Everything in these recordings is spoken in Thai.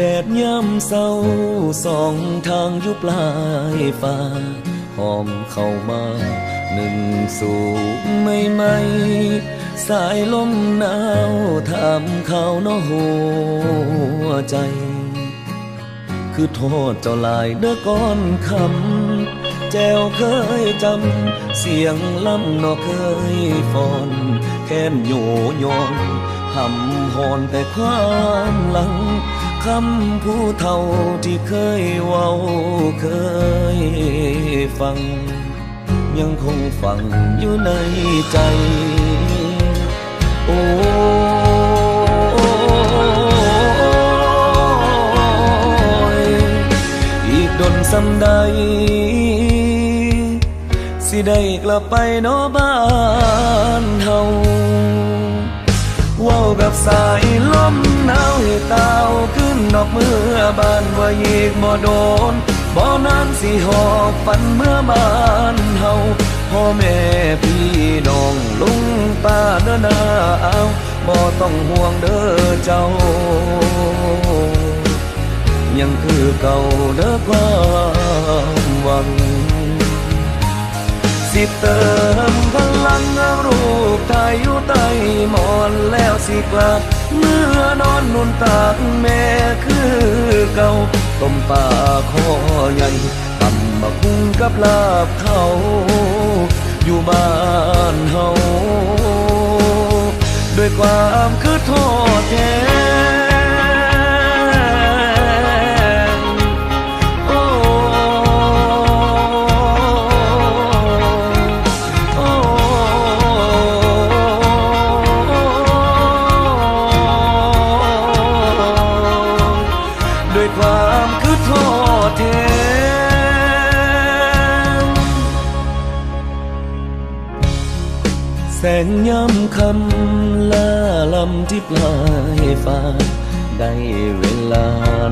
ดดย่ำเศร้าสองทางยุปลายฟ้าหอมเข้ามาหนึ่งสู่ไม่ไม่สายลมหนาวถามเขาเนาะหัวใจ คือโทษเจ้าลายเด้อก้อนคำแจวเคยจำ เสียงลำนอเคยฟอน แค้นโยโยนหำหอนแต่ความหลัง คำผู้เท่าที่เคยเว้าเคยฟัง ยังคงฝังอยู่ในใจ โอ้ยอีกดนสำใด สิได้กลับไปนอบ้านเฮา ว้ากับสายลมหนาวให้ตาขึ้นดอกเมื่อบานว่ายีกบ่โดนบ่นานสิหอบฝันเมื่อบานเฮาพ่อแม่พี่น้องลุงป้าเด้อนาเอาบ่ต้องห่วงเด้อเจ้า ยังคือเก่าเด้อความหวัง สิเติมพลังรูปถ่ายอยู่ใต้หมอนแล้วสิกลับเมื่อนอนนุนตากแม่คือเก่าต้มปลาคอใหญ่ตำบักหุ่งกับลาบเขาอยู่บ้านเฮาด้วยความคือโทษแท แสงย้ำคำลาลำที่ปลายฟ้า ได้เวลา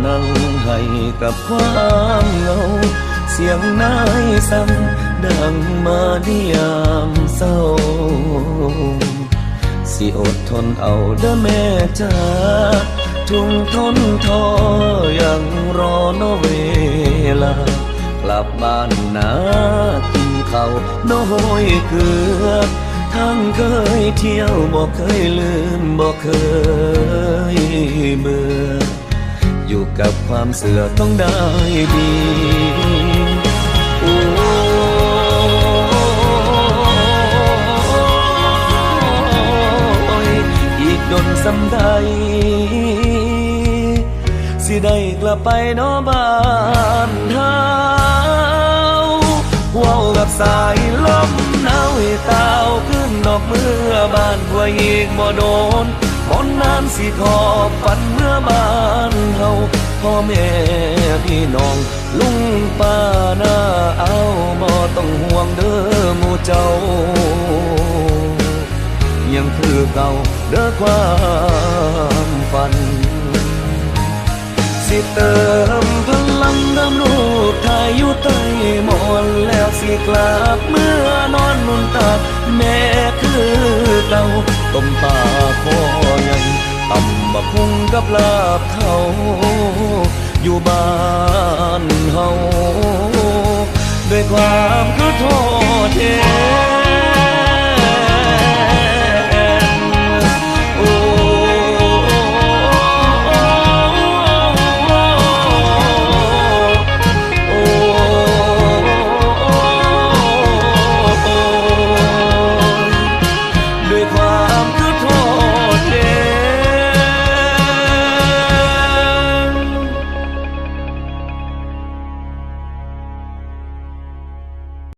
นั่งให้กับความเงา เสียงนายซ้ำดังมาที่ยามเศร้า สิอดทนเอาเด้อแม่จ้าทุ่งทนทอยังรอโนเวลา กลับบ้านนากินข้าวน้อยเกลือ ทั้งเคยเที่ยวบอกเคยลืมบอกเคยเบื่ออยู่กับความเสือต้องได้ดีโอ้ยอีกดนสำใดสิได้กลับไปนอบ้านเฮาเว้ากับสายลมหนา วให้าขึ้นดอกเมื่อบานว่าอีกบ่โดนมนนานสิทอบฝันเมื่อบ้านเฮาพ่อแม่พี่น้อง ลุงป้าน้าเอาบ่ต้องห่วงเด้อหมู่เจ้า ยังคือเก่าเด้อความฝัน สิเติมพลังดำรูปถ่ายอยู่ใต้หมอน สิกลับเมื่อนอนนุนตากแม่คือเก่าต้มปลาคอใหญ่ตำบักหุ่งกับลาบเขาอยู่บ้านเฮาด้วยความ